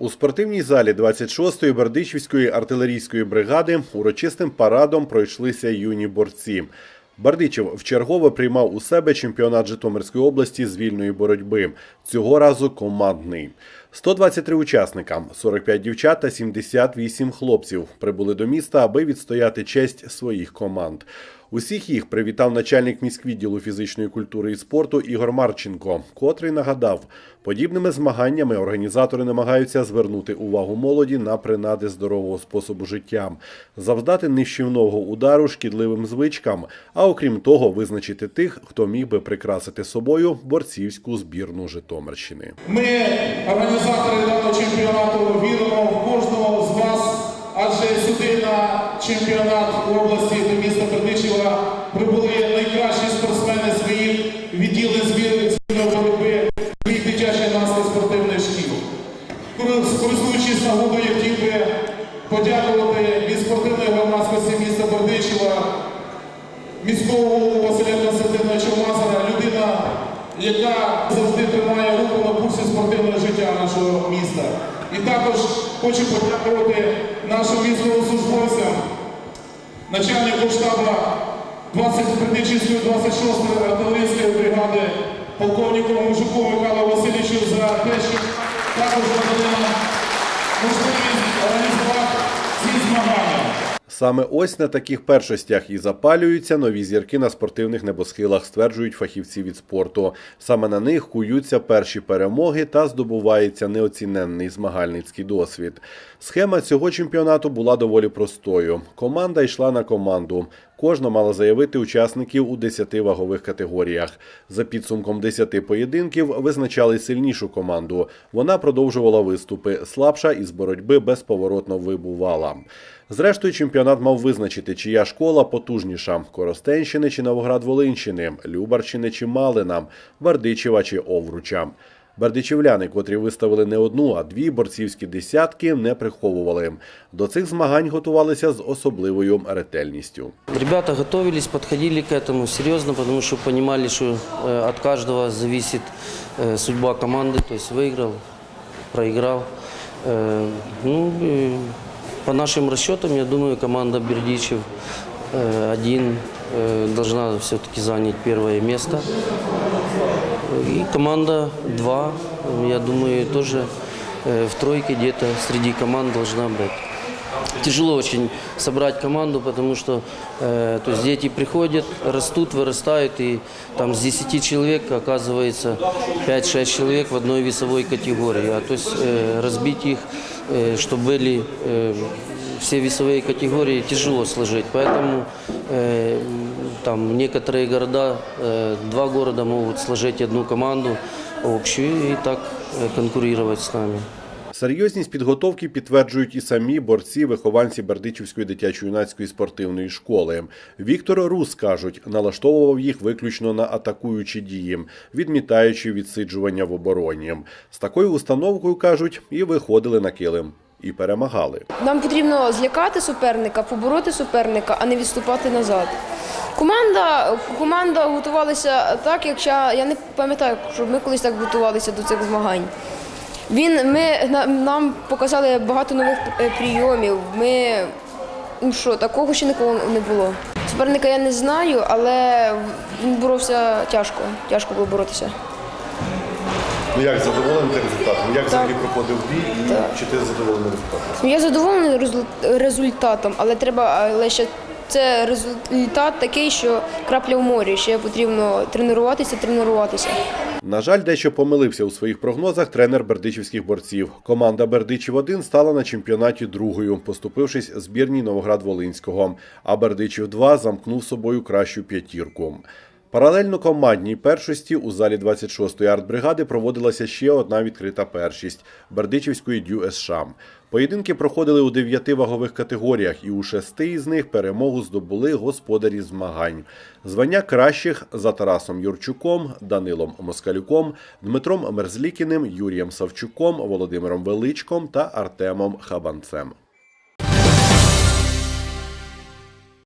У спортивній залі 26-ї Бердичівської артилерійської бригади урочистим парадом пройшлися юні борці. Бердичів вчергове приймав у себе чемпіонат Житомирської області з вільної боротьби. Цього разу командний. 123 учасника, 45 дівчат та 78 хлопців прибули до міста, аби відстояти честь своїх команд. Усіх їх привітав начальник міськвідділу фізичної культури і спорту Ігор Марченко, котрий нагадав, подібними змаганнями організатори намагаються звернути увагу молоді на принади здорового способу життя, завдати нищівного удару шкідливим звичкам, а окрім того, визначити тих, хто міг би прикрасити собою борцівську збірну Житомирщини. Ми, організатори даного чемпіонату, віримо в кожного з вас, адже сюди на чемпіонат області до міста Бердичева прибули найкращі спортсмени своїх відділень збірної збірної боротьби своїх дитячих наслідків спортивних шкіл. Користуючись нагодою, я хотів би подякувати від спортивної громадськості міста Бердичева міського голову Василя Константиновича Мазара, людина, яка завжди тримає руку на пульсі спортивного життя нашого міста. І також хочу подякувати нашим військовослужбовцям, начальнику штабу 20 Бердичівської 26-ї артилерійської бригади, полковнику Мужику Михайлу Васильовичу за те, що також надали нам Саме ось на таких першостях і запалюються нові зірки на спортивних небосхилах, стверджують фахівці від спорту. Саме на них куються перші перемоги та здобувається неоціненний змагальницький досвід. Схема цього чемпіонату була доволі простою. Команда йшла на команду. Кожна мала заявити учасників у 10 вагових категоріях. За підсумком 10 поєдинків визначали сильнішу команду. Вона продовжувала виступи. Слабша із боротьби безповоротно вибувала. Зрештою, чемпіонат мав визначити, чия школа потужніша – Коростенщини чи Новоград-Волинщини, Любарщини чи Малина, Бердичева чи Овруча. Бердичівляни, котрі виставили не одну, а дві борцівські десятки, не приховували. До цих змагань готувалися з особливою ретельністю. Ребята готовились, подходили к этому серьезно, потому что понимали, что э, от каждого зависит э, судьба команды, то есть выиграл, проиграл. Э, ну, и по нашим расчетам, я думаю, команда Бердичев э, один э, должна все-таки занять первое место. И команда 2, я думаю, тоже э, в тройке где-то среди команд должна быть. Тяжело очень собрать команду, потому что э, то есть дети приходят, растут, вырастают, и там с 10 человек оказывается 5-6 человек в одной весовой категории. А то есть э, разбить их, э, чтобы были э, все весовые категории, тяжело сложить. Поэтому э, там некоторые города, э, два города могут сложить одну команду общую и так э, конкурировать с нами. Серйозність підготовки підтверджують і самі борці, вихованці Бердичівської дитячо-юнацької спортивної школи. Віктор Рус кажуть, налаштовував їх виключно на атакуючі дії, відмітаючи відсиджування в обороні. З такою установкою кажуть, і виходили на килим. І перемагали. Нам потрібно злякати суперника, побороти суперника, а не відступати назад. Команда, команда готувалася так, якщо я не пам'ятаю, щоб ми колись так готувалися до цих змагань. Він, ми, на- нам показали багато нових е, прийомів. Ми, ну що, такого ще ніколи не було. Суперника я не знаю, але він боровся тяжко. Тяжко було боротися. Ну як задоволений тим результатом? Як взагалі проходив бій і Так. чи ти задоволений результатом? Ну, Я задоволений результатом, але треба, але ще це результат такий, що крапля в морі. Ще потрібно тренуватися, тренуватися. На жаль, дещо помилився у своїх прогнозах тренер бердичівських борців. Команда Бердичів 1 стала на чемпіонаті другою, поступившись збірній Новоград-Волинського. А Бердичів 2 замкнув собою кращу п'ятірку. Паралельно командній першості у залі 26-ї артбригади проводилася ще одна відкрита першість Бердичівської дю СШ. Поєдинки проходили у дев'яти вагових категоріях, і у шести із них перемогу здобули господарі змагань. Звання кращих за Тарасом Юрчуком, Данилом Москалюком, Дмитром Мерзлікіним, Юрієм Савчуком, Володимиром Величком та Артемом Хабанцем.